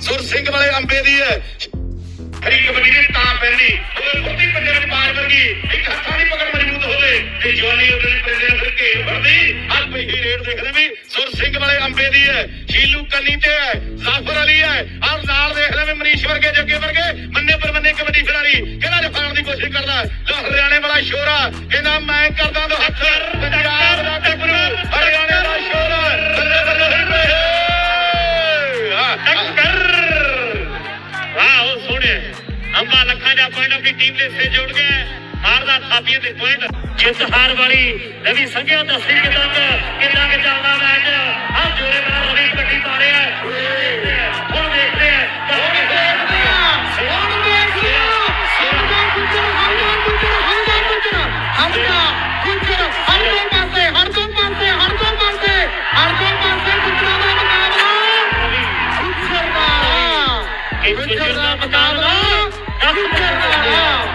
ਸੁਰ ਸਿੰਘ ਵਾਲੇ ਅੰਬੇ ਦੀ ਹੈ। ਹਰੀ ਕਬੱਡੀ ਦੀ ਤਾਂ ਪੈਣੀ, ਉਹ ਕੁੱਤੀ ਪੰਜੇ ਵਿੱਚ ਬਾਜ ਵਰਗੀ, ਇੱਕ ਹੱਥਾਂ ਦੀ ਪਕੜ ਮਜ਼ਬੂਤ ਹੋਵੇ, ਤੇ ਜਵਾਨੀ ਉਹਦੇ ਦੇ ਪੈਦੇ ਘੇਰ ਵਰਦੀ। ਹਰ ਪਹੀ ਰੇਡ ਦੇਖਦੇ ਵੀ ਸੁਰ ਸਿੰਘ ਵਾਲੇ ਅੰਬੇ ਦੀ ਹੈ। ਸ਼ੀਲੂ ਕੰਨੀ ਤੇ ਹੈ, ਜ਼ਾਫਰ ਅਲੀ ਹੈ। ਆਹ ਨਾਲ ਦੇਖ ਲੈ ਮਨੀਸ਼ ਵਰਗੇ, ਜੱਗੇ ਵਰਗੇ, ਮੰਨੇ ਪਰ ਮੰਨੇ ਕਬੱਡੀ ਖਿਡਾਰੀ, ਕਿਹੜਾ ਜਫਾਣ ਦੀ ਕੋਸ਼ਿਸ਼ ਕਰਦਾ? ਲੋ ਹਰਿਆਣੇ ਵਾਲਾ ਸ਼ੋਰਾ ਕਹਿੰਦਾ, ਮੈਂ ਕਰਦਾ ਵਾਹ ਉਹ ਸੋਹਣੇ। ਅੰਬਾ ਲੱਖਾਂ ਦਾ ਪੁਆਇੰਟ ਆਪਣੀ ਟੀਮ ਦੇ ਸੇ ਜੋੜ ਗਿਆ ਮਾਰਦਾ ਥਾਪੀਆਂ ਤੇ ਪੁਆਇੰਟ। ਜਿੱਤ ਹਾਰ ਵਾਲੀ ਰਵੀ ਸੰਘਿਆ ਦੱਸੀ ਕਿਦਾਂ ਕਿੰਨਾ ਕਿ ਚੱਲਦਾ ਮੈਚ? ਆ ਜੋਰੇ ਬਣਾ ਰਵੀ ਕੱਟੀ ਮਾਰਿਆ ਹੁਣ ਦੇਖਦੇ ਆ। ਹੁਣ ਦੇਖਦੇ ਆ। ਹੁਣ ਦੇਖਦੇ ਆ। ਹਮਦਾ ਗੁਜਰ ਹਮਦਾ ਗੁਜਰ ਹਮਦਾ ਗੁਜਰ। ਹਮਦਾ ਗੁਜਰ ਹਰ ਦੋ ਪਾਸੇ ਹਰ ਦੋ ਪਾਸੇ ਹਰ ਦੋ ਪਾਸੇ। ਹਰ ਦੋ ਪਾਸੇ ਗੁਜਰਾਂ ਦਾ ਮੁਕਾਬਲਾ ਗੁਜਰ ਦਾ। ਇਹ ਗੁਜਰ ਦਾ